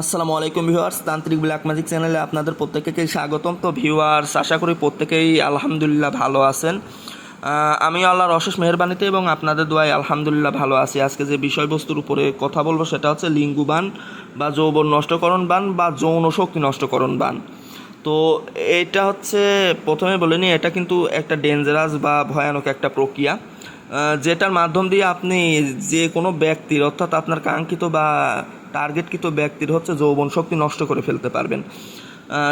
আসসালামু আলাইকুম ভিউয়ার্স, তান্ত্রিক ব্ল্যাক ম্যাজিক চ্যানেলে আপনাদের প্রত্যেককে স্বাগতম। তো ভিউয়ার্স, আশা করি প্রত্যেকেই আলহামদুলিল্লাহ ভালো আছেন। আমি আল্লাহর অশেষ মেহরবানিতে এবং আপনাদের দোয়ায় আলহামদুলিল্লাহ ভালো আছি। আজকে যে বিষয়বস্তুর উপরে কথা বলব সেটা হচ্ছে লিঙ্গুবান বা যৌবন নষ্টকরণ বান বা যৌন শক্তি নষ্টকরণ বান। তো এটা হচ্ছে, প্রথমে বলে নিই, এটা কিন্তু একটা ডেঞ্জারাস বা ভয়ানক একটা প্রক্রিয়া। যেটার মাধ্যম দিয়ে আপনি যে কোনো ব্যক্তির, অর্থাৎ আপনার কাঙ্ক্ষিত বা টার্গেটকৃত ব্যক্তির হচ্ছে যৌবন শক্তি নষ্ট করে ফেলতে পারবেন।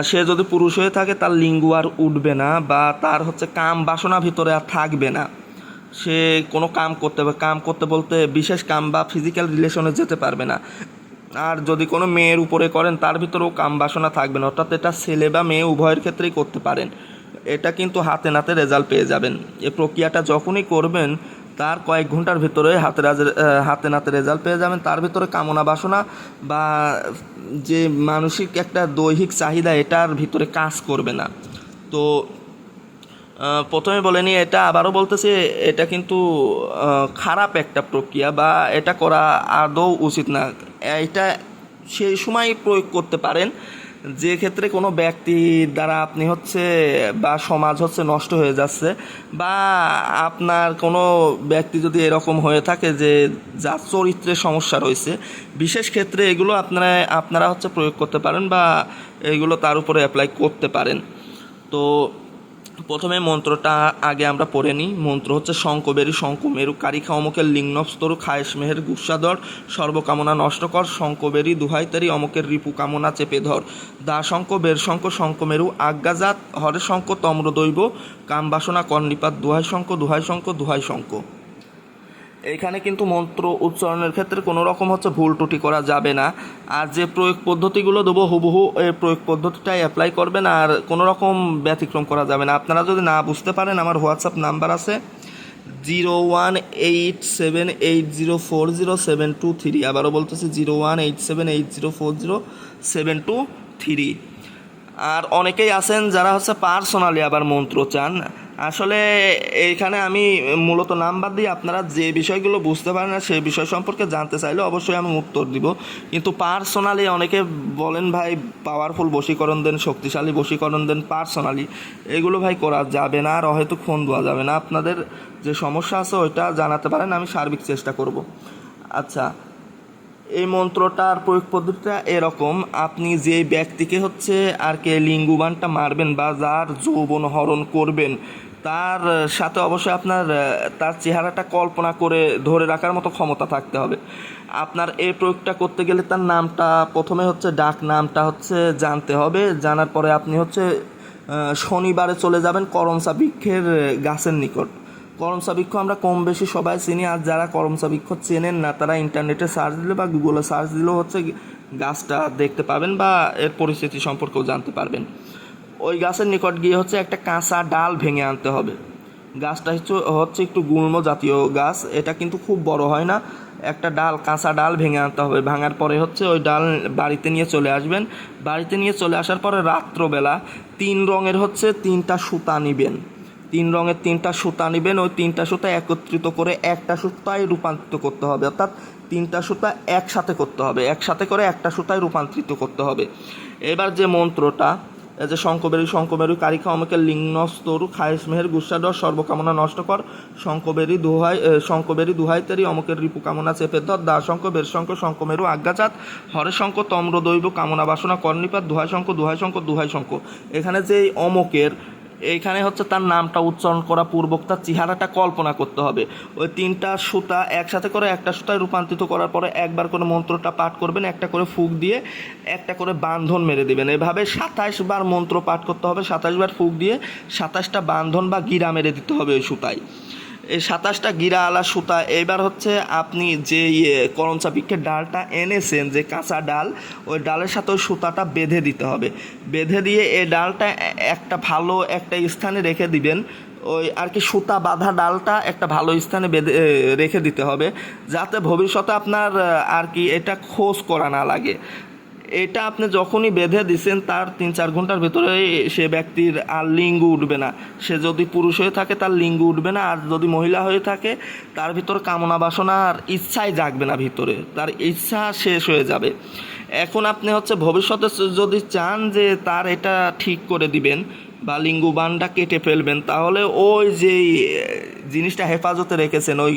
সে যদি পুরুষ হয়ে থাকে, তার লিঙ্গ আর উঠবে না বা তার হচ্ছে কাম বাসনা ভিতরে আর থাকবে না। সে কোনো কাম করতে বা কাম করতে বলতে বিশেষ কাম বা ফিজিক্যাল রিলেশনে যেতে পারবে না। আর যদি কোনো মেয়ের উপরে করেন, তার ভিতরেও কাম বাসনা থাকবে না। অর্থাৎ এটা ছেলে বা মেয়ে উভয়ের ক্ষেত্রেই করতে পারেন। এটা কিন্তু হাতে নাতে রেজাল্ট পেয়ে যাবেন। এ প্রক্রিয়াটা যখনই করবেন তার কয়েক ঘণ্টার ভিতরে হাতে হাতে নাতে রেজাল্ট পেয়ে যাবেন। তার ভিতরে কামনা বাসনা বা যে মানসিক একটা দৈহিক চাহিদা, এটার ভিতরে কাজ করবে না। তো প্রথমে বলেনি এটা আবারও বলতেছে, এটা কিন্তু খারাপ একটা প্রক্রিয়া বা এটা করা আদৌ উচিত না। এটা সেই সময় প্রয়োগ করতে পারেন। যে ক্ষেত্রে কোনো ব্যক্তির দ্বারা আপনি হচ্ছে বা সমাজ হচ্ছে নষ্ট হয়ে যাচ্ছে বা আপনার কোনো ব্যক্তি যদি এরকম হয়ে থাকে যে যার চরিত্রের সমস্যা রয়েছে, বিশেষ ক্ষেত্রে এগুলো আপনারা আপনারা হচ্ছে প্রয়োগ করতে পারেন বা এগুলো তার উপরে অ্যাপ্লাই করতে পারেন। তো প্রথমে মন্ত্রটা আগে আমরা পড়ে নিই। মন্ত্র হচ্ছে শঙ্কবেরি শঙ্কমেরু কারিখা অমুকের লিঙ্গনস্তরু খায়েশ মেহের গুসাদর সর্বকামনা নষ্ট কর শঙ্কবেরি দুহাইতারি অমুকের রিপু কামনা চেপে ধর। দা শঙ্ক, বের শঙ্ক শঙ্কমেরু আজ্ঞাজাত হরে শঙ্ক, তম্র দৈব, কাম বাসনা কর্ণিপাত দুহাই শঙ্ক দুহাই শঙ্ক দুহাই শঙ্ক। এইখানে কিন্তু মন্ত্র উচ্চারণের ক্ষেত্রে কোনো রকম হচ্ছে ভুল ত্রুটি করা যাবে না। আর যে প্রয়োগ পদ্ধতিগুলো দেবো হুবহু এই প্রয়োগ পদ্ধতিটাই অ্যাপ্লাই করবেন, আর কোনো রকম ব্যতিক্রম করা যাবে না। আপনারা যদি না বুঝতে পারেন, আমার হোয়াটসঅ্যাপ নাম্বার আছে zero one eight seven eight zero four zero seven two three. আবারও বলতেছি zero one eight seven eight zero four zero seven two three. আর অনেকেই আছেন যারা হচ্ছে পার্সোনালি আবার মন্ত্র চান। আসলে এইখানে আমি মূলত নাম্বার দিয়ে আপনারা যে বিষয়গুলো বুঝতে পারেন না সেই বিষয় সম্পর্কে জানতে চাইলে অবশ্যই আমি উত্তর দিব। কিন্তু পার্সোনালি অনেকে বলেন, ভাই পাওয়ারফুল বশীকরণ দেন, শক্তিশালী বশীকরণ দেন পার্সোনালি এগুলো ভাই করা যাবে না আর হয়তো ফোন দেওয়া যাবে না। আপনাদের যে সমস্যা আছে ওইটা জানাতে পারেন, আমি সার্বিক চেষ্টা করব। আচ্ছা এই মন্ত্রটার প্রয়োগ পদ্ধতিটা এরকম, আপনি যে ব্যক্তিকে হচ্ছে আর কে লিঙ্গুবানটা মারবেন বা যার যৌবন হরণ করবেন তার সাথে অবশ্যই আপনার তার চেহারাটা কল্পনা করে ধরে রাখার মতো ক্ষমতা থাকতে হবে। আপনার এই প্রয়োগটা করতে গেলে তার নামটা, প্রথমে হচ্ছে ডাক নামটা হচ্ছে জানতে হবে। জানার পরে আপনি হচ্ছে শনিবারে চলে যাবেন করমসা বৃক্ষের গাছের নিকট। করমসা বৃক্ষ আমরা কম বেশি সবাই চিনি, আর যারা করমসা বৃক্ষ চেনেন না, তারা ইন্টারনেটে সার্চ দিলে বা গুগলে সার্চ দিলেও হচ্ছে গাছটা দেখতে পাবেন বা এর পরিস্থিতি সম্পর্কেও জানতে পারবেন। ওই গাছের নিকট গিয়ে হচ্ছে একটা কাঁচা ডাল ভেঙে আনতে হবে। গাছটা হচ্ছে হচ্ছে একটু গুল্ম জাতীয় গাছ, এটা কিন্তু খুব বড় হয় না। একটা ডাল, কাঁচা ডাল ভেঙে আনতে হবে। ভাঙার পরে হচ্ছে ওই ডাল বাড়িতে নিয়ে চলে আসবেন। বাড়িতে নিয়ে চলে আসার পরে রাত্রবেলা তিন রঙের হচ্ছে তিনটা সুতা নিবেন। তিন রঙের তিনটা সুতা নেবেন। ওই তিনটা সুতা একত্রিত করে একটা সুতায় রূপান্তরিত করতে হবে। অর্থাৎ তিনটা সুতা একসাথে করতে হবে। একসাথে করে একটা সুতায় রূপান্তরিত করতে হবে। এবার যে মন্ত্রটা যে শঙ্কবেরী শঙ্কবেরী কারিখা অমকে লিঙ্গস্তরু খায়েশ মেহের গুসাডর সর্বকামনা নষ্ট কর। শঙ্কবেরি দুহাই শঙ্কবেরি দুহাই তেরি অমকের রিপু কামনা চেপে ধর। দা শঙ্ক বের শঙ্ক শঙ্কমেরু আজ্ঞাচাত। হরে শঙ্ক তম্র দৈব কামনা বাসনা কর্ণিপাত দুহাই শঙ্ক দুহাই শঙ্ক দুহাই শঙ্ক এখানে যে অমকের এইখানে হচ্ছে তার নামটা উচ্চারণ করা পূর্বক তার চেহারাটা কল্পনা করতে হবে। ওই তিনটা সুতা একসাথে করে একটা সুতায় রূপান্তরিত করার পরে একবার করে মন্ত্রটা পাঠ করবেন, একটা করে ফুক দিয়ে একটা করে বান্ধন মেরে দেবেন। এভাবে সাতাশ বার মন্ত্র পাঠ করতে হবে সাতাশ বার ফুক দিয়ে সাতাশটা বান্ধন বা গিরা মেরে দিতে হবে ওই সুতায়। এই সাতাশটা গিরা আলা সুতা এবার হচ্ছে আপনি যে করমচা বৃক্ষের ডালটা এনেছেন, যে কাঁচা ডাল, ওই ডালের সাথে ওই সুতাটা বেঁধে দিতে হবে। বেঁধে দিয়ে এই ডালটা একটা ভালো একটা স্থানে রেখে দিবেন। ওই আর কি সুতা বাঁধা ডালটা একটা ভালো স্থানে বেঁধে রেখে দিতে হবে, যাতে ভবিষ্যতে আপনার আর কি এটা খোঁজ করা না লাগে। এটা আপনি যখনই বেঁধে দিচ্ছেন তার তিন চার ঘণ্টার ভেতরে সে ব্যক্তির আর লিঙ্গ উঠবে না। সে যদি পুরুষ হয়ে থাকে, তার লিঙ্গ উঠবে না। আর যদি মহিলা হয়ে থাকে, তার ভিতর কামনা বাসনা আর ইচ্ছাই জাগবে না ভিতরে। তার ইচ্ছা শেষ হয়ে যাবে। এখন আপনি হচ্ছে ভবিষ্যতে যদি চান যে তার এটা ঠিক করে দিবেন বা লিঙ্গুবানটা কেটে ফেলবেন, তাহলে ওই যে জিনিসটা হেফাজতে রেখেছেন, ওই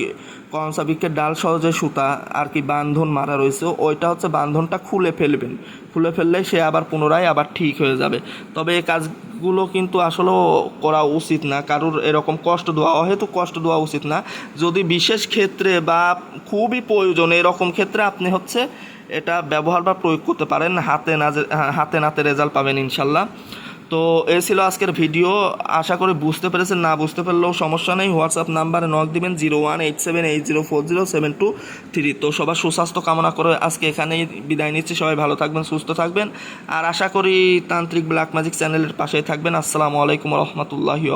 কনসা বৃক্ষের ডাল সহ যে সুতা আর কি বান্ধন মারা রয়েছে, ওইটা হচ্ছে বান্ধনটা খুলে ফেলবেন। খুলে ফেললে সে আবার পুনরায় আবার ঠিক হয়ে যাবে। তবে এই কাজগুলো কিন্তু আসলেও করা উচিত না, কারোর এরকম কষ্ট দেওয়া, অহেতু কষ্ট দেওয়া উচিত না। যদি বিশেষ ক্ষেত্রে বা খুবই প্রয়োজন, এরকম ক্ষেত্রে আপনি হচ্ছে এটা ব্যবহার বা প্রয়োগ করতে পারেন, হাতে না হাতে নাতে রেজাল্ট পাবেন ইনশাল্লাহ। তো এই ছিল আজকের ভিডিও। আশা করি বুঝতে পেরেছেন, না বুঝতে পারলেও সমস্যা নেই। হোয়াটসঅ্যাপ নাম্বারে নক দিবেন zero one eight seven eight zero four zero seven two three. তো সবার সুস্বাস্থ্য কামনা করে আজকে এখানেই বিদায় নিচ্ছি। সবাই ভালো থাকবেন, সুস্থ থাকবেন। আর আশা করি তান্ত্রিক ব্ল্যাক ম্যাজিক চ্যানেলের পাশেই থাকবেন। আসসালামু আলাইকুম রহমতুল্লাহি